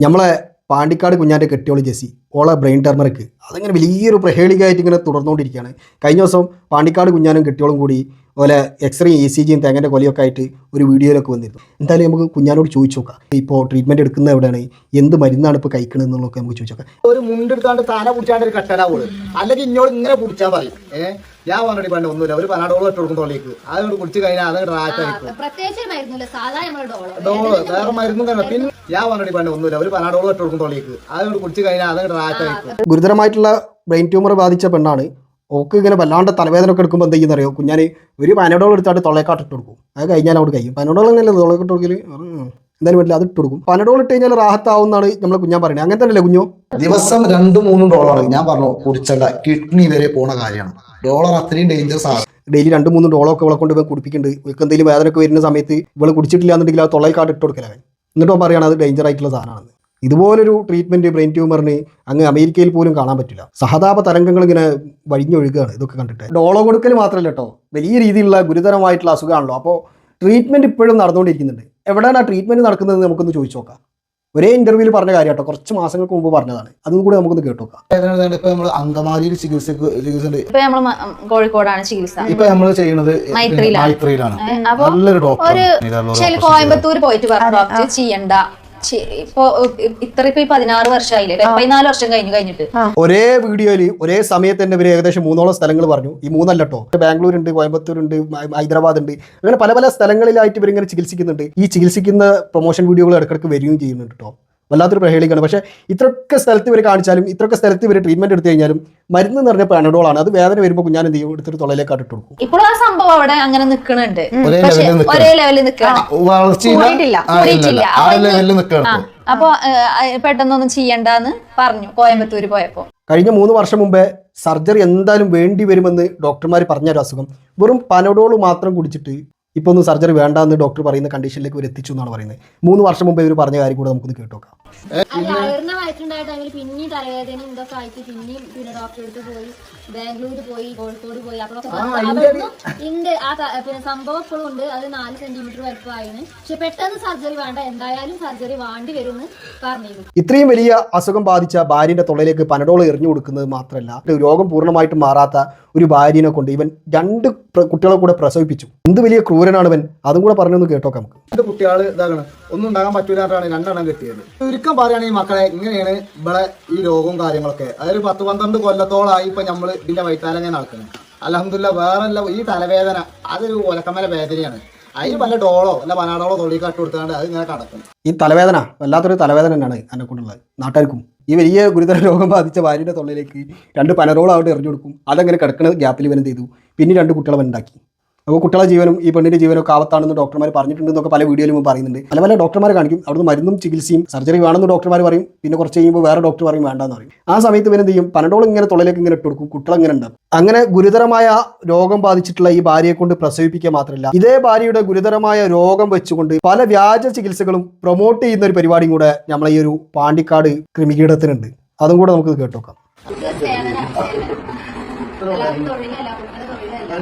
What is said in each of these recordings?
നമ്മളെ പാണ്ടിക്കാട് കുഞ്ഞാന്റെ കെട്ടിയോളി ജെസി ഓളെ brain turmeric അതിങ്ങനെ വലിയൊരു പ്രഹേളികയായിട്ട് ഇങ്ങനെ തുടർന്നുകൊണ്ടിരിക്കുകയാണ്. കഴിഞ്ഞ ദിവസം പാണ്ടിക്കാട് കുഞ്ഞാനും കെട്ടിയോളും കൂടി അതുപോലെ എക്സ്റേ ഇ സി ജിയും തേങ്ങന്റെ കൊലയൊക്കെ ആയിട്ട് ഒരു വീഡിയോയിലൊക്കെ വന്നിരുന്നു. എന്തായാലും നമുക്ക് കുഞ്ഞാനോട് ചോദിച്ചു നോക്കാം ഇപ്പോൾ ട്രീറ്റ്മെന്റ് എടുക്കുന്നത് എവിടെയാണ്? എന്ത് മരുന്നാണ് ഇപ്പോൾ കഴിക്കുന്നത് എന്നുള്ളതൊക്കെ നമുക്ക് ചോദിച്ചു നോക്കാം. ഒരു മുണ്ടെടുത്താണ്ട് താനെ പിടിച്ചാണ്ട് ഒരു കട്ടനാവുള്ളു അല്ലെങ്കിൽ ഇങ്ങോട്ട് ഇങ്ങനെ പിടിച്ചാൽ പറയും. ഏഹ് ഞാൻ പറഞ്ഞിട്ട് പണ്ട് ഒന്നുമില്ല. ഒരു പനാടോളം ഇട്ട് കൊടുക്കും തൊള്ളിക്ക് അതുകൊണ്ട് കുടിച്ച് കഴിഞ്ഞാൽ അത് മരുന്നില്ല ഡോളോ. വേറെ മരുന്നും തന്നെ. പിന്നെ ഞാൻ പറഞ്ഞിട്ട് പണ്ട് ഒന്നുമില്ല. ഒരു പനാടോളം ഇട്ട് കൊടുക്കും തൊള്ളിക്ക് അതുകൊണ്ട് കുടിച്ച് കഴിഞ്ഞാൽ അത് റാറ്റായിരിക്കും ഗുരുതരമായിട്ടുള്ള ബ്രെയിൻ ട്യൂമർ ബാധിച്ച പെണ്ണാണ്. ഓക്ക് ഇങ്ങനെ വല്ലാണ്ട് തലവേദന ഒക്കെ എടുക്കുമ്പോൾ എന്ത് ചെയ്യുന്ന അറിയോ കുഞ്ഞാൻ ഒരു പനഡോൾ എടുത്താട്ട് തൊള്ളേക്കാട്ട് ഇട്ട് കൊടുക്കും. അത് കഴിഞ്ഞാൽ അവിടെ കഴിയും. പനഡോൾ തന്നെയല്ലേ തൊള്ളേക്കിട്ട് കൊടുക്കൽ എന്തായാലും പറ്റില്ല അത് ഇട്ട് കൊടുക്കും. പനഡോൾ ഇട്ട് കഴിഞ്ഞാൽ റാഹത്താവുന്നാണ് നമ്മൾ കുഞ്ഞാൻ പറയുന്നത്. അങ്ങനെ തന്നെയല്ലേ കുഞ്ഞോ? ദിവസം രണ്ടും മൂന്നും ഡോളർ ഞാൻ പറഞ്ഞു കുടിച്ചണ്ട കിഡ്നി വരെ പോണ കാര്യമാണ്. ഡോളർ അത്രയും ഡേഞ്ചറസ് ആണ്. ഡെയിലി രണ്ട് മൂന്ന് ഡോളൊക്കെ ഇവളെ കൊണ്ട് ഇവൻ കുടിപ്പിക്കുന്നുണ്ട്. ഇവൾക്ക് എന്തെങ്കിലും വേദനയൊക്കെ വരുന്ന സമയത്ത് ഇവൾ കുടിച്ചിട്ടില്ല എന്നുണ്ടെങ്കിൽ ആ തൊള്ളയിൽ കാർഡ് ഇട്ട് കൊടുക്കലേ എന്നിട്ട് പറയുകയാണ് അത് ഡേഞ്ചർ ആയിട്ടുള്ള സാധനമാണ് ഇതുപോലൊരു ട്രീറ്റ്മെന്റ് ബ്രെയിൻ ട്യൂമറിന് അങ്ങ് അമേരിക്കയിൽ പോലും കാണാൻ പറ്റില്ല. സഹതാപ തരംഗങ്ങൾ ഇങ്ങനെ വഴിഞ്ഞൊഴുകുകയാണ് ഇതൊക്കെ കണ്ടിട്ട്. ഡോളോ കൊടുക്കൽ മാത്രമല്ല കേട്ടോ വലിയ രീതിയിലുള്ള ഗുരുതരമായിട്ടുള്ള അസുഖമാണല്ലോ. അപ്പോൾ ട്രീറ്റ്മെന്റ് ഇപ്പോഴും നടന്നുകൊണ്ടിരിക്കുന്നുണ്ട്. എവിടെയാണ് ആ ട്രീറ്റ്മെന്റ് നടക്കുന്നത് നമുക്കൊന്ന് ചോദിച്ചു നോക്കാം. ഒരേ ഇന്റർവ്യൂവിൽ പറഞ്ഞ കാര്യം കേട്ടോ കുറച്ച് മാസങ്ങൾക്ക് മുമ്പ് പറഞ്ഞതാണ്. അതും കൂടെ നമുക്കൊന്ന് കേട്ടോക്കാം. ഇപ്പൊ നമ്മൾ അങ്കമാലിയിൽ ചികിത്സക്ക് ചികിത്സ ഉണ്ട് ഇപ്പൊ നമ്മൾ മ- കോഴിക്കോടാണ് ചികിത്സ. ഇപ്പൊ നമ്മൾ ചെയ്യുന്നത് മൈത്രിയിലാണ്. നല്ലൊരു ഡോക്ടർ കോയമ്പത്തൂർ പോയിട്ട് പറഞ്ഞു. ഡോക്ടർ ചെയ്യണ്ട. ഇപ്പൊ ഇത്ര ഇപ്പൊ ഈ പതിനാറ് വർഷമായില്ലേ പതിനാല് വർഷം കഴിഞ്ഞു കഴിഞ്ഞിട്ട്. ഒരേ വീഡിയോയിൽ ഒരേ സമയത്ത് തന്നെ ഇവർ ഏകദേശം മൂന്നോളം സ്ഥലങ്ങൾ പറഞ്ഞു. ഈ മൂന്നല്ലോ ബാംഗ്ലൂർ ഉണ്ട് കോയമ്പത്തൂർ ഉണ്ട് ഹൈദരാബാദ് ഉണ്ട് അങ്ങനെ പല പല സ്ഥലങ്ങളിലായിട്ട് ഇവരിങ്ങനെ ചികിത്സിക്കുന്നുണ്ട്. ഈ ചികിത്സിക്കുന്ന പ്രൊമോഷൻ വീഡിയോകൾ ഇടയ്ക്കിടയ്ക്ക് വരികയും ചെയ്യുന്നുണ്ട് കേട്ടോ വല്ലാത്തൊരു പ്രഹേളിക്കാണ്. പക്ഷേ ഇത്രയൊക്കെ സ്ഥലത്ത് ഇവർ കാണിച്ചാലും ഇത്രയൊക്കെ സ്ഥലത്ത് ഇവർ ട്രീറ്റ്മെന്റ് എടുത്തു കഴിഞ്ഞാലും മരുന്ന് എന്ന് പറഞ്ഞ പാനഡോളാണ് അത് വേദന വരുമ്പോൾ ഞാൻ എന്ത് ചെയ്യും? എടുത്തിട്ട് തൊള്ളയിലേക്ക് ഇട്ട് കൊടുക്കും. ഇപ്പോഴും ആ സംഭവം അവിടെ അങ്ങനെ നിൽക്കുന്നുണ്ട് ഒരേ ലെവലിൽ നിൽക്കണം. അപ്പോ പെട്ടെന്നൊന്നും ചെയ്യണ്ടെന്ന് പറഞ്ഞു കോയമ്പത്തൂര് പോയപ്പോ. കഴിഞ്ഞ മൂന്ന് വർഷം മുമ്പേ സർജറി എന്തായാലും വേണ്ടി വരുമെന്ന് ഡോക്ടർമാർ പറഞ്ഞ ഒരു അസുഖം. വെറും പനഡോൾ മാത്രം കുടിച്ചിട്ട് ഇപ്പോൾ ഒന്നും സർജറി വേണ്ട എന്ന് ഡോക്ടർ പറയുന്ന കണ്ടീഷനിലേക്ക് ഇവർ എത്തിച്ചു എന്നാണ് പറയുന്നത്. മൂന്ന് വർഷം മുമ്പേ ഇവർ പറഞ്ഞ കാര്യം കൂടെ നമുക്കൊന്ന് കേട്ടു അയറിന വയറ്റുണ്ടായ ടൈമിൽ പിന്നെയും തലവേദന ഇതൊക്കെ ആയിട്ട് പിന്നെയും പിന്നെ ഡോക്ടറെ അടുത്ത് പോയി ബാംഗ്ലൂർ പോയി കോഴിക്കോട് പോയി. അപ്പോഴൊക്കെ ഉണ്ട് ആ പിന്നെ സംഭവം ഇപ്പോഴും ഉണ്ട്. അത് നാല് സെന്റിമീറ്റർ വലുപ്പമായിരുന്നു പക്ഷെ പെട്ടെന്ന് സർജറി വേണ്ട. എന്തായാലും സർജറി വേണ്ടി വരുമെന്ന് പറഞ്ഞിരുന്നു. ഇത്രയും വലിയ അസുഖം ബാധിച്ച ഭാര്യന്റെ തൊള്ളയിലേക്ക് പനഡോൾ എറിഞ്ഞു കൊടുക്കുന്നത് മാത്രമല്ല രോഗം പൂർണമായിട്ടും മാറാത്ത ഒരു ഭാര്യനെ കൊണ്ട് ഇവൻ രണ്ട് കുട്ടികളെ കൂടെ പ്രസവിപ്പിച്ചു. എന്ത് വലിയ ക്രൂരനാണ് ഇവൻ അതും കൂടെ പറഞ്ഞൊന്ന് കേട്ടോ നമുക്ക്. കുട്ടികൾ ഇതാകണം. ഒന്നും ഉണ്ടാകാൻ പറ്റൂലാണ്ടാണ് രണ്ടെണ്ണം കിട്ടിയത്. ചുരുക്കം പറയുകയാണെങ്കിൽ മക്കളെ ഇങ്ങനെയാണ് ഇവിടെ ഈ രോഗവും കാര്യങ്ങളൊക്കെ. അതായത് പത്ത് പന്ത്രണ്ട് കൊല്ലത്തോളമായി ഇപ്പൊ നമ്മൾ ഇതിന്റെ ഞാൻ നടക്കുന്നത് അലഹമില്ല വേറെ ഈ തലവേദന അതൊരു ഒലക്കമ്മല വേദനയാണ്. അതിന് പല ഡോളോ അല്ല പനാഡോളോ തൊള്ളി കട്ട് കൊടുത്താണ്ട് അത് ഇങ്ങനെ കടക്കും. ഈ തലവേദന വല്ലാത്തൊരു തലവേദന തന്നെയാണ് എന്നെ കൊണ്ടുള്ളത്. നാട്ടുകാർക്കും. ഈ വലിയ ഗുരുതര രോഗം ബാധിച്ച ഭാര്യയുടെ തൊള്ളിലേക്ക് രണ്ട് പനറോളം അവിടെ എറിഞ്ഞു കൊടുക്കും. അതങ്ങനെ കിടക്കുന്ന ഗ്യാപ്പിൽ ഇവൻ ചെയ്തു? പിന്നെ രണ്ട് കുട്ടികളെ ഉണ്ടാക്കി. അപ്പോൾ കുട്ടികളെ ജീവനും ഈ പെണ്ണിന്റെ ജീവനും ഒക്കെ ആവത്താണെന്ന് ഡോക്ടർമാർ പറഞ്ഞിട്ടുണ്ടെന്നൊക്കെ പല വീഡിയോയിലും പറയുന്നുണ്ട്. പല പല ഡോക്ടർമാർ കാണിക്കും. അവിടുന്ന് മരുന്നും ചികിത്സയും സർജറി വേണമെന്ന് ഡോക്ടർമാർ പറയും. പിന്നെ കുറച്ച് കഴിയുമ്പോൾ വേറെ ഡോക്ടർ പറയും വേണ്ടെന്ന് പറയും. ആ സമയത്ത് ഇവൻ എന്ത് ചെയ്യും? പനഡോൾ ഇങ്ങനെ തൊള്ളിലേക്ക് ഇങ്ങനെ ഇട്ട് കൊടുക്കും. കുട്ടികൾ ഇങ്ങനെ ഉണ്ടാവും അങ്ങനെ ഗുരുതരമായ രോഗം ബാധിച്ചിട്ടുള്ള ഈ ഭാര്യയെ കൊണ്ട് പ്രസവിപ്പിക്കുക മാത്രമല്ല ഇതേ ഭാര്യയുടെ ഗുരുതരമായ രോഗം വെച്ചുകൊണ്ട് പല വ്യാജ ചികിത്സകളും പ്രൊമോട്ട് ചെയ്യുന്ന ഒരു പരിപാടിയും കൂടെ നമ്മളെ ഈ ഒരു പാണ്ടിക്കാട് ക്രിമികീടത്തിനുണ്ട്. അതും കൂടെ നമുക്ക് കേട്ടോക്കാം. തൊഴിലല്ല?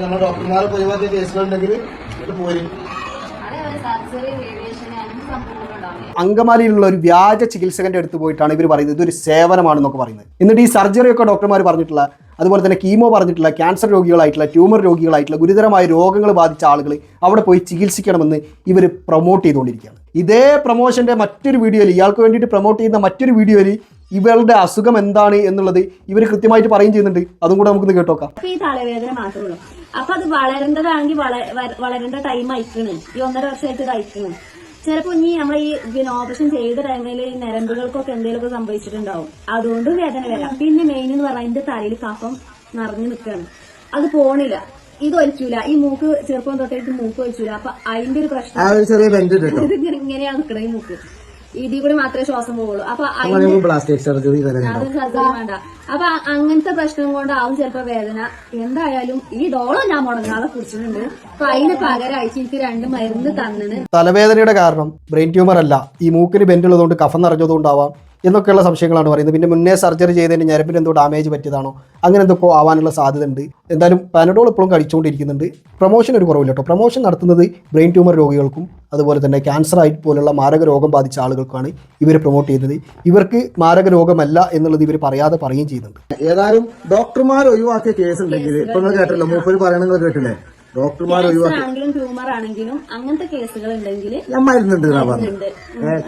നമ്മൾ ഡോക്ടർമാരെ പരിപാടി കേസുകളുണ്ടെങ്കിൽ പോരും. അങ്കമാലിയിലുള്ള ഒരു വ്യാജ ചികിത്സകന്റെ അടുത്ത് പോയിട്ടാണ് ഇവർ പറയുന്നത്. ഇതൊരു സേവനമാണെന്നൊക്കെ പറയുന്നത്. എന്നിട്ട് ഈ സർജറി ഒക്കെ ഡോക്ടർമാർ പറഞ്ഞിട്ടുള്ള അതുപോലെ തന്നെ കീമോ പറഞ്ഞിട്ടുള്ള ക്യാൻസർ രോഗികളായിട്ടുള്ള ട്യൂമർ രോഗികളായിട്ടുള്ള ഗുരുതരമായ രോഗങ്ങൾ ബാധിച്ച ആളുകൾ അവിടെ പോയി ചികിത്സിക്കണമെന്ന് ഇവർ പ്രൊമോട്ട് ചെയ്തുകൊണ്ടിരിക്കുകയാണ്. ഇതേ പ്രൊമോഷന്റെ മറ്റൊരു വീഡിയോയിൽ ഇയാൾക്ക് വേണ്ടിയിട്ട് പ്രൊമോട്ട് ചെയ്യുന്ന മറ്റൊരു വീഡിയോയിൽ ഇവളുടെ അസുഖം എന്താണ് എന്നുള്ളത് ഇവർ കൃത്യമായിട്ട് പറയും ചെയ്യുന്നുണ്ട്. അതും കൂടെ നമുക്കൊന്ന് കേട്ടോക്കാം. ഈ തലവേദന മാത്രമേ ഉള്ളൂ. അപ്പൊ അത് വളരേണ്ടതാണെങ്കിൽ വളരേണ്ട ടൈം അയക്കണ് ഈ ഒന്നര വർഷമായിട്ട് അയക്കണ് ചിലപ്പോ ഇനി നമ്മളെ ഈ പിന്നെ ഓപ്പറേഷൻ ചെയ്ത ടൈമിൽ ഈ ഞരമ്പുകൾക്കൊക്കെ എന്തെങ്കിലുമൊക്കെ സംഭവിച്ചിട്ടുണ്ടാവും. അതുകൊണ്ട് വേദന വരാം. പിന്നെ മെയിൻ എന്ന് പറഞ്ഞാൽ എന്റെ തലയിൽ കഫം നിറഞ്ഞു നിൽക്കുകയാണ് അത് പോണില്ല. ഇത് ഒലിക്കൂല ഈ മൂക്ക് ചെറുപ്പം തൊട്ടായിട്ട് മൂക്ക് ഒലിക്കൂല അപ്പൊ അതിന്റെ ഒരു പ്രശ്നം ഇത് ഇങ്ങനെയാണ് നിക്കണത് ഈ മൂക്ക്. ഇതിൽ കൂടി മാത്രമേ ശ്വാസം പോവുള്ളൂ. അപ്പൊ പ്ലാസ്റ്റിക് തന്നെ സർജറി വേണ്ട. അപ്പൊ അങ്ങനത്തെ പ്രശ്നം കൊണ്ടാവും ചിലപ്പോ വേദന. എന്തായാലും ഈ ഡോളോ ഞാൻ മുടങ്ങാതെ കുടിച്ചിട്ടുണ്ട്. അപ്പൊ അതിന് പകരമായിട്ട് എനിക്ക് രണ്ട് മരുന്ന് തന്നിന്. തലവേദനയുടെ കാരണം ബ്രെയിൻ ട്യൂമർ അല്ല. ഈ മൂക്കിന് ബെൻഡുള്ളതുകൊണ്ട് കഫം നിറഞ്ഞതുകൊണ്ടാവാം. എന്നൊക്കെയുള്ള സംശയങ്ങളാണ് പറയുന്നത്. പിന്നെ മുന്നേ സർജറി ചെയ്തതിന് ഞരമ്പിന് എന്തോ ഡാമേജ് പറ്റിയതാണോ? അങ്ങനെ എന്തൊക്കെ ആവാനുള്ള സാധ്യത ഉണ്ട് എന്തായാലും പാനഡോൾ ഇപ്പോഴും കഴിച്ചുകൊണ്ടിരിക്കുന്നുണ്ട്. പ്രൊമോഷൻ ഒരു കുറവില്ല കേട്ടോ. പ്രൊമോഷൻ നടത്തുന്നത് ബ്രെയിൻ ട്യൂമർ രോഗികൾക്കും അതുപോലെ തന്നെ ക്യാൻസർ ആയിട്ട് പോലുള്ള മാരക രോഗം ബാധിച്ച ആളുകൾക്കാണ് ഇവർ പ്രൊമോട്ട് ചെയ്യുന്നത്. ഇവർക്ക് മാരക രോഗമല്ല എന്നുള്ളത് ഇവർ പറയാതെ പറയുകയും ചെയ്യുന്നുണ്ട്. ഏതായാലും ഡോക്ടർമാർ ഒഴിവാക്കിയ കേസ് ഉണ്ടെങ്കിൽ ഇപ്പൊ നിങ്ങൾ കേട്ടല്ലോ മൂപ്പര് കേട്ടില്ലേ ഡോക്ടർമാർ ഒഴിവാക്കി ആണെങ്കിലും ട്യൂമർ ആണെങ്കിലും അങ്ങനത്തെ കേസുകൾ ഉണ്ടെങ്കിൽ ഞാൻ മരുന്നുണ്ട്.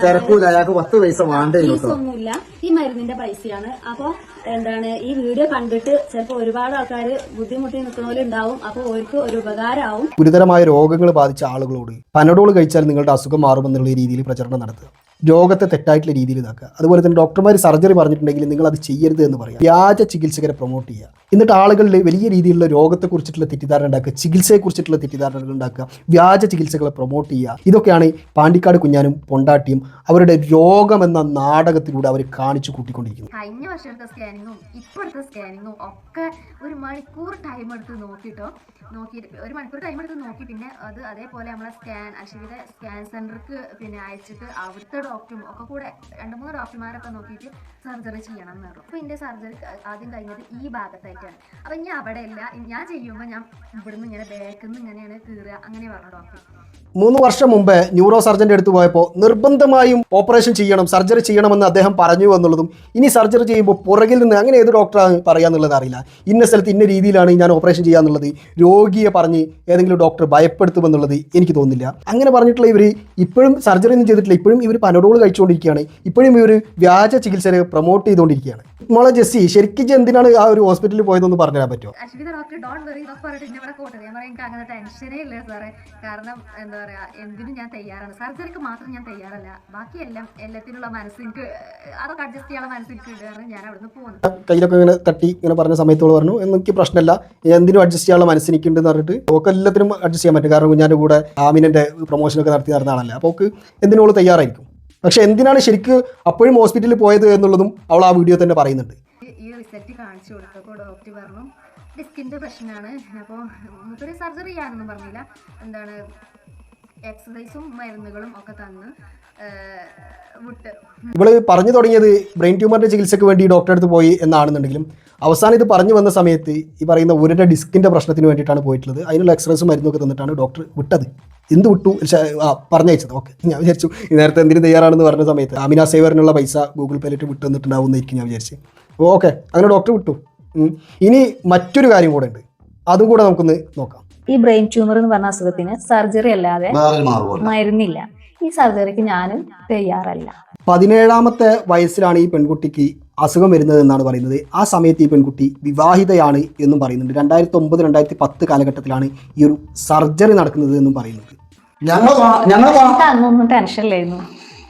തിരക്കൂല. അയാൾക്ക് പത്ത് പൈസ വേണ്ടേ ഒന്നുമില്ല ഈ മരുന്നിന്റെ പൈസയാണ്. അപ്പൊ എന്താണ് ഈ വീഡിയോ കണ്ടിട്ട് ചിലപ്പോ ഒരുപാട് ആൾക്കാർ ബുദ്ധിമുട്ടി നിൽക്കുന്നവരുണ്ടാവും. അപ്പൊ അവർക്ക് ഒരു ഉപകാരമാവും. ഗുരുതരമായ രോഗങ്ങൾ ബാധിച്ച ആളുകളോട് പനഡോൾ കഴിച്ചാൽ നിങ്ങളുടെ അസുഖം മാറുമെന്നുള്ള രീതിയിൽ പ്രചരണം നടത്തുക. രോഗത്തെ തെറ്റായിട്ടുള്ള രീതിയിൽ ഇതാക്കുക. അതുപോലെ തന്നെ ഡോക്ടർമാർ സർജറി പറഞ്ഞിട്ടുണ്ടെങ്കിൽ നിങ്ങൾ അത് ചെയ്യരുത് എന്ന് പറയുക വ്യാജ ചികിത്സകരെ പ്രൊമോട്ട് ചെയ്യുക. എന്നിട്ട് ആളുകളിൽ വലിയ രീതിയിലുള്ള രോഗത്തെക്കുറിച്ചിട്ടുള്ള തെറ്റിദ്ധാരണ ഉണ്ടാക്കുക. ചികിത്സയെക്കുറിച്ചിട്ടുള്ള തെറ്റിദ്ധാരണകൾ ഉണ്ടാക്കുക. വ്യാജ ചികിത്സകളെ പ്രൊമോട്ട് ചെയ്യുക. ഇതൊക്കെയാണ് പാണ്ടിക്കാട് കുഞ്ഞാനും പൊണ്ടാട്ടിയും അവരുടെ രോഗമെന്ന നാടകത്തിലൂടെ അവർ കാണിച്ചു കൂട്ടിക്കൊണ്ടിരിക്കുന്നത്. കഴിഞ്ഞ വർഷത്തെ സ്കാനിങ്ങും ഇപ്പോഴത്തെ സ്കാനിങ്ങും ഒക്കെ ഒരു മണിക്കൂർ ടൈം എടുത്ത് നോക്കിയിട്ടോ നോക്കിയിട്ട് ഒരു മണിക്കൂർ ടൈം എടുത്ത് നോക്കി. പിന്നെ അത് അതേപോലെ നമ്മളെ സ്കാൻ അശ്വിന്റെ സ്കാൻ സെന്റർക്ക് പിന്നെ അയച്ചിട്ട് അവിടുത്തെ ഡോക്ടറും ഒക്കെ കൂടെ രണ്ട് മൂന്ന് ഡോക്ടർമാരൊക്കെ നോക്കിയിട്ട് സർജറി ചെയ്യണം എന്ന് പറഞ്ഞു. അപ്പോൾ എന്റെ സർജറി ആദ്യം കഴിഞ്ഞത് ഈ ഭാഗത്തായിട്ടാണ്. അപ്പം ഞാൻ അവിടെ ഇല്ല ഞാൻ ചെയ്യുമ്പോൾ ഞാൻ ഇവിടുന്ന് ഇങ്ങനെ ബാക്കിൽ നിന്ന് ഇങ്ങനെയാണ് കീറുക അങ്ങനെ പറഞ്ഞു ഡോക്ടർ. മൂന്ന് വർഷം മുമ്പ് ന്യൂറോ സർജന്റെ അടുത്ത് പോയപ്പോൾ നിർബന്ധമായും ഓപ്പറേഷൻ ചെയ്യണം സർജറി ചെയ്യണമെന്ന് അദ്ദേഹം പറഞ്ഞു എന്നുള്ളതും ഇനി സർജറി ചെയ്യുമ്പോൾ പുറകിൽ നിന്ന് അങ്ങനെ ഏത് ഡോക്ടറാണ് പറയാന്നുള്ളത് അറിയില്ല. ഇന്ന സ്ഥലത്ത് ഇന്ന രീതിയിലാണ് ഞാൻ ഓപ്പറേഷൻ ചെയ്യാന്നുള്ളത് രോഗിയെ പറഞ്ഞ് ഏതെങ്കിലും ഡോക്ടർ ഭയപ്പെടുത്തുമെന്നുള്ളത് എനിക്ക് തോന്നുന്നില്ല. അങ്ങനെ പറഞ്ഞിട്ടുള്ള ഇവർ ഇപ്പോഴും സർജറി ഒന്നും ചെയ്തിട്ടില്ല ഇപ്പോഴും ഇവർ പനഡോൾ കഴിച്ചുകൊണ്ടിരിക്കുകയാണ്. ഇപ്പോഴും ഈ ഒരു വ്യാജ ചികിത്സയെ പ്രൊമോട്ട് ചെയ്തുകൊണ്ടിരിക്കുകയാണ്. മോളെ ജെസ്സി ശരിക്കും എന്തിനാണ് ആ ഒരു ഹോസ്പിറ്റലിൽ പോയതെന്ന് പറഞ്ഞു തരാൻ പറ്റുമോ അശ്വിത ഡോക്ടർ ഡോൺ വെറി ഇതൊക്കെ പറഞ്ഞിട്ട് എന്നെ ഇവിടെ കോട്ടത് ഞാൻ പറയാം എനിക്ക് അങ്ങനെ ടെൻഷനേ ഇല്ല സാറേ കാരണം എന്താ പറയാ എന്തിനും ഞാൻ തയ്യാറാണ്. സർജറിക്ക് മാത്രം ഞാൻ തയ്യാറല്ല. എല്ലാത്തിനുള്ള മനസ്സ് എനിക്ക് അതൊക്കെ അഡ്ജസ്റ്റ് ചെയ്യാനുള്ള മനസ്സ് എനിക്ക് ഞാൻ അവിടുന്ന് കയ്യിലൊക്കെ ഇങ്ങനെ തട്ടി ഇങ്ങനെ പറഞ്ഞ സമയത്തോട് പറഞ്ഞു എനിക്ക് പ്രശ്നമില്ല. എന്തിനും അഡ്ജസ്റ്റ് ചെയ്യാനുള്ള മനസ്സിനിക്കുണ്ടെന്ന് പറഞ്ഞിട്ട് ഓക്കെ എല്ലാത്തിനും അഡ്ജസ്റ്റ് ചെയ്യാൻ പറ്റും. കാരണം കുഞ്ഞാന്റെ കൂടെ ആമിനന്റെ പ്രൊമോഷനൊക്കെ നടത്തി നടന്ന ആളല്ലേ. അപ്പോൾ എന്തിനോട് തയ്യാറായിരിക്കും. പക്ഷെ എന്തിനാണ് ശരിക്ക് അപ്പോഴും ഹോസ്പിറ്റലിൽ പോയത് എന്നുള്ളതും അവൾ ആ വീഡിയോ തന്നെ പറയുന്നുണ്ട്. ഈ- ഈ റിസൾട്ട് കാണിച്ചു കൊടുത്തപ്പോൾ ഡോക്ടർ പറഞ്ഞു ഡിസ്കിന്റെ പ്രശ്നമാണ് അപ്പോൾ മൂപ്പര് സർജറി ചെയ്യാനൊന്നും പറഞ്ഞില്ല. എന്താണ് എക്സസൈസും മരുന്നുകളും ഒക്കെ തന്ന് വിട്ട്. ഇവൾ പറഞ്ഞു തുടങ്ങിയത് ബ്രെയിൻ ട്യൂമറിന്റെ ചികിത്സയ്ക്ക് വേണ്ടി ഡോക്ടറെ അടുത്ത് പോയി എന്നാണെന്നുണ്ടെങ്കിലും അവസാനം ഇത് പറഞ്ഞു വന്ന സമയത്ത് ഈ പറയുന്ന ഉരുടെ ഡിസ്കിന്റെ പ്രശ്നത്തിന് വേണ്ടിയിട്ടാണ് പോയിട്ടുള്ളത്. അതിനുള്ള എക്സ്റേസും മരുന്നൊക്കെ തന്നിട്ടാണ് ഡോക്ടർ വിട്ടത്. എന്ത് വിട്ടു പറഞ്ഞയച്ചത്. ഓക്കെ. ഞാൻ വിചാരിച്ചു ഈ നേരത്തെ എന്തിനു തയ്യാറാണെന്ന് പറഞ്ഞ സമയത്ത് അമിന സേവറിനുള്ള പൈസ ഗൂഗിൾ പേയിലിട്ട് വിട്ടു തന്നിട്ടുണ്ടാവുന്നതായിരിക്കും ഞാൻ വിചാരിച്ചു. ഓക്കെ അങ്ങനെ ഡോക്ടർ വിട്ടു. ഇനി മറ്റൊരു കാര്യം കൂടെ ഉണ്ട്. അതും കൂടെ നമുക്കൊന്ന് നോക്കാം. ഈ ബ്രെയിൻ ട്യൂമർ എന്ന് പറഞ്ഞ അസുഖത്തിന് സർജറി അല്ലാതെ മരുന്നില്ല. ഈ സർജറിക്ക് ഞാനും തയ്യാറല്ല. പതിനേഴാമത്തെ വയസ്സിലാണ് ഈ പെൺകുട്ടിക്ക് അസുഖം വരുന്നത് എന്നാണ് പറയുന്നത്. ആ സമയത്ത് ഈ പെൺകുട്ടി വിവാഹിതയാണ് എന്നും പറയുന്നുണ്ട്. രണ്ടായിരത്തി ഒമ്പത് രണ്ടായിരത്തി പത്ത് കാലഘട്ടത്തിലാണ് ഈ ഒരു സർജറി നടക്കുന്നത് എന്നും പറയുന്നത് ഞങ്ങൾ ഞങ്ങൾ അന്നൊന്നും ടെൻഷനില്ലായിരുന്നു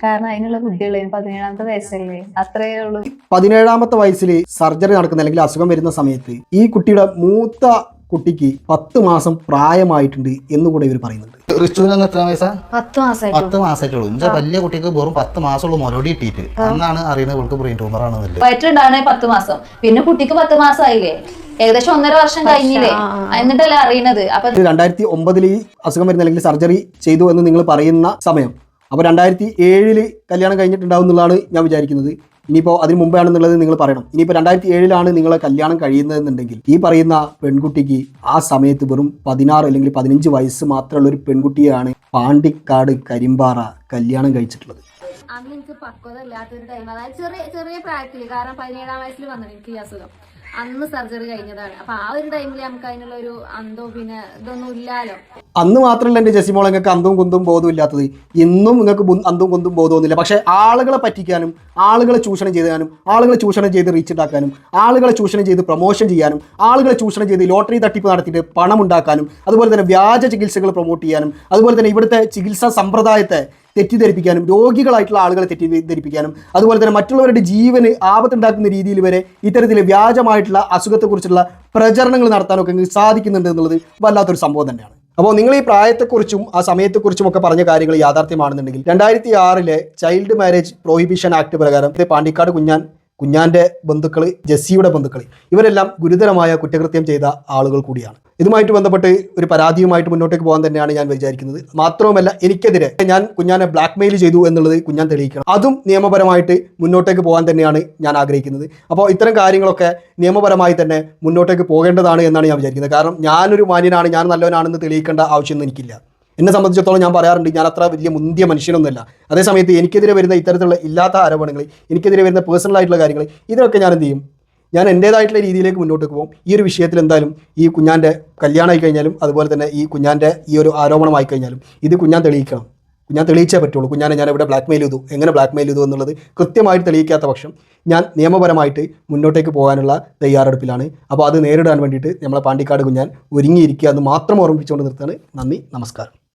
കാരണം അതിനുള്ള ബുദ്ധിയുള്ളായിരുന്നു പതിനേഴാമത്തെ വയസ്സല്ലേ? അത്രയേ ഉള്ളൂ. പതിനേഴാമത്തെ വയസ്സിൽ സർജറി നടക്കുന്ന അല്ലെങ്കിൽ അസുഖം വരുന്ന സമയത്ത് ഈ കുട്ടിയുടെ മൂത്ത കുട്ടിക്ക് പത്ത് മാസം പ്രായമായിട്ടുണ്ട് എന്നുകൂടെ ഇവർ പറയുന്നുണ്ട്. റിച്ചുവിന് എത്ര വയസ്സാ? പത്ത് മാസം പത്ത് മാസമായിട്ടുള്ളൂ എന്നുവെച്ചാൽ വലിയ കുട്ടിക്ക് വെറും പത്ത് മാസമുള്ള മൊരടി ഇട്ടിട്ട് അന്നാണ് അറിയുന്നത് ഇവൾക്ക് ബ്രെയിൻ ട്യൂമർ ആണെന്നില്ല. വയറ്റിലുണ്ടാവണേ പത്ത് മാസം. പിന്നെ കുട്ടിക്ക് പത്ത് മാസമായില്ലേ ഏകദേശം ഒന്നര വർഷം കഴിഞ്ഞില്ലേ? എന്നിട്ടല്ലേ അറിയണത് അപ്പൊ രണ്ടായിരത്തി ഒമ്പതിൽ ഈ അസുഖം വരുന്ന അല്ലെങ്കിൽ സർജറി ചെയ്തു എന്ന് നിങ്ങൾ പറയുന്ന സമയം. അപ്പോൾ രണ്ടായിരത്തി ഏഴിൽ കല്യാണം കഴിഞ്ഞിട്ടുണ്ടാവും എന്നുള്ളതാണ് ഞാൻ വിചാരിക്കുന്നത്. ഇനിയിപ്പോൾ അതിന് മുമ്പാണെന്നുള്ളത് നിങ്ങൾ പറയണം. ഇനിയിപ്പോൾ രണ്ടായിരത്തി ഏഴിലാണ് നിങ്ങളെ കല്യാണം കഴിയുന്നതെന്നുണ്ടെങ്കിൽ ഈ പറയുന്ന പെൺകുട്ടിക്ക് ആ സമയത്ത് വെറും പതിനാറ് അല്ലെങ്കിൽ പതിനഞ്ച് വയസ്സ് മാത്രമുള്ള ഒരു പെൺകുട്ടിയാണ് പാണ്ടിക്കാട് കരിമ്പാറ കല്യാണം കഴിച്ചിട്ടുള്ളത്. അന്ന് എനിക്ക് പക്വത ഇല്ലാത്തൊരു ടൈം അതായത് ചെറിയ ചെറിയ പ്രായത്തിൽ കാരണം പതിനേഴാം വയസ്സിൽ വന്നു എനിക്ക് ഈ അസുഖം. അന്ന് സർജറി കഴിഞ്ഞതാണ്. അപ്പൊ ആ ഒരു ടൈമിൽ നമുക്ക് അതിനുള്ള ഒരു അന്തോ പിന്നെ ഇതൊന്നും ഇല്ലാലോ? അന്ന് മാത്രമല്ല എന്റെ ജെസിമോൾ നിങ്ങൾക്ക് അന്തും കുന്തും ബോധവും ഇല്ലാത്തത്. ഇന്നും നിങ്ങൾക്ക് അന്തും കുന്തും ബോധമൊന്നുമില്ല പക്ഷേ ആളുകളെ പറ്റിക്കാനും ആളുകളെ ചൂഷണം ചെയ്താനും ആളുകളെ ചൂഷണം ചെയ്ത് റീച്ച് ഉണ്ടാക്കാനും ആളുകളെ ചൂഷണം ചെയ്ത് പ്രൊമോഷൻ ചെയ്യാനും ആളുകളെ ചൂഷണം ചെയ്ത് ലോട്ടറി തട്ടിപ്പ് നടത്തിയിട്ട് പണം ഉണ്ടാക്കാനും അതുപോലെ തന്നെ വ്യാജ ചികിത്സകൾ പ്രൊമോട്ട് ചെയ്യാനും അതുപോലെ തന്നെ ഇവിടുത്തെ ചികിത്സാ സമ്പ്രദായത്തെ തെറ്റിദ്ധരിപ്പിക്കാനും രോഗികളായിട്ടുള്ള ആളുകളെ തെറ്റിദ്ധരിപ്പിക്കാനും അതുപോലെ തന്നെ മറ്റുള്ളവരുടെ ജീവന് ആപത്തുണ്ടാക്കുന്ന രീതിയിൽ വരെ ഇത്തരത്തിൽ വ്യാജമായിട്ടുള്ള അസുഖത്തെക്കുറിച്ചുള്ള പ്രചരണങ്ങൾ നടത്താനൊക്കെ സാധിക്കുന്നുണ്ട് എന്നുള്ളത് വല്ലാത്തൊരു സംഭവം തന്നെയാണ്. അപ്പോൾ നിങ്ങൾ ഈ പ്രായത്തെക്കുറിച്ചും ആ സമയത്തെക്കുറിച്ചും ഒക്കെ പറഞ്ഞ കാര്യങ്ങൾ യാഥാർത്ഥ്യമാണെന്നുണ്ടെങ്കിൽ രണ്ടായിരത്തി ആറിലെ ചൈൽഡ് മാരേജ് പ്രോഹിബിഷൻ ആക്ട് പ്രകാരം പാണ്ടിക്കാട് കുഞ്ഞാൻ കുഞ്ഞാന്റെ ബന്ധുക്കൾ ജെസ്സിയുടെ ബന്ധുക്കൾ ഇവരെല്ലാം ഗുരുതരമായ കുറ്റകൃത്യം ചെയ്ത ആളുകൾ കൂടിയാണ്. ഇതുമായിട്ട് ബന്ധപ്പെട്ട് ഒരു പരാതിയുമായിട്ട് മുന്നോട്ടേക്ക് പോകാൻ തന്നെയാണ് ഞാൻ വിചാരിക്കുന്നത്. മാത്രവുമല്ല എനിക്കെതിരെ ഞാൻ കുഞ്ഞാനെ ബ്ലാക്ക്മെയിൽ ചെയ്തു എന്നുള്ളത് കുഞ്ഞാൻ തെളിയിക്കണം. അതും നിയമപരമായിട്ട് മുന്നോട്ടേക്ക് പോകാൻ തന്നെയാണ് ഞാൻ ആഗ്രഹിക്കുന്നത്. അപ്പോൾ ഇത്തരം കാര്യങ്ങളൊക്കെ നിയമപരമായി തന്നെ മുന്നോട്ടേക്ക് പോകേണ്ടതാണ് എന്നാണ് ഞാൻ വിചാരിക്കുന്നത്. കാരണം ഞാനൊരു മാന്യനാണ് ഞാൻ നല്ലവനാണെന്ന് തെളിയിക്കേണ്ട ആവശ്യമൊന്നും എനിക്കില്ല. എന്നെ സംബന്ധിച്ചിടത്തോളം ഞാൻ പറയാറുണ്ട് ഞാൻ അത്ര വലിയ മുന്തിയ മനുഷ്യനൊന്നുമല്ല. അതേസമയത്ത് എനിക്കെതിരെ വരുന്ന ഇത്തരത്തിലുള്ള ഇല്ലാത്ത ആരോപണങ്ങൾ എനിക്കെതിരെ വരുന്ന പേഴ്സണൽ ആയിട്ടുള്ള കാര്യങ്ങൾ ഇതിനൊക്കെ ഞാൻ എന്ത് ചെയ്യും? ഞാൻ എന്റേതായിട്ടുള്ള രീതിയിലേക്ക് മുന്നോട്ട് പോകും. ഈ ഒരു വിഷയത്തിൽ എന്തായാലും ഈ കുഞ്ഞാന്റെ കല്യാണമായി കഴിഞ്ഞാലും അതുപോലെ തന്നെ ഈ കുഞ്ഞാന്റെ ഈ ഒരു ആരോപണമായി കഴിഞ്ഞാലും ഇത് കുഞ്ഞാൻ തെളിയിക്കണം. കുഞ്ഞാൻ തെളിയിച്ചേ പറ്റുള്ളൂ. കുഞ്ഞാനെ ഞാൻ ഇവിടെ ബ്ലാക്ക്മെയിൽ ചെയ്തു. എങ്ങനെ ബ്ലാക്ക് മെയിൽ ചെയ്തു എന്നുള്ളത് കൃത്യമായിട്ട് തെളിയിക്കാത്ത പക്ഷം ഞാൻ നിയമപരമായിട്ട് മുന്നോട്ടേക്ക് പോകാനുള്ള തയ്യാറെടുപ്പിലാണ്. അപ്പോൾ അത് നേരിടാൻ വേണ്ടിയിട്ട് നമ്മളെ പാണ്ടിക്കാട് കുഞ്ഞാൻ ഒരുങ്ങിയിരിക്കുക എന്ന് മാത്രം ഓർമ്മിപ്പിച്ചുകൊണ്ട് നിർത്താണ് നന്ദി നമസ്കാരം.